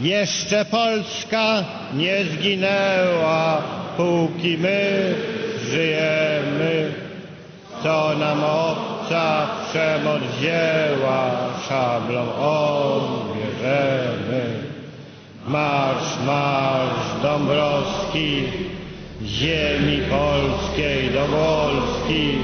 Jeszcze Polska nie zginęła, póki my żyjemy. Co nam obca przemoc wzięła, szablą odbierzemy. Marsz, marsz Dąbrowski, ziemi polskiej do Polski.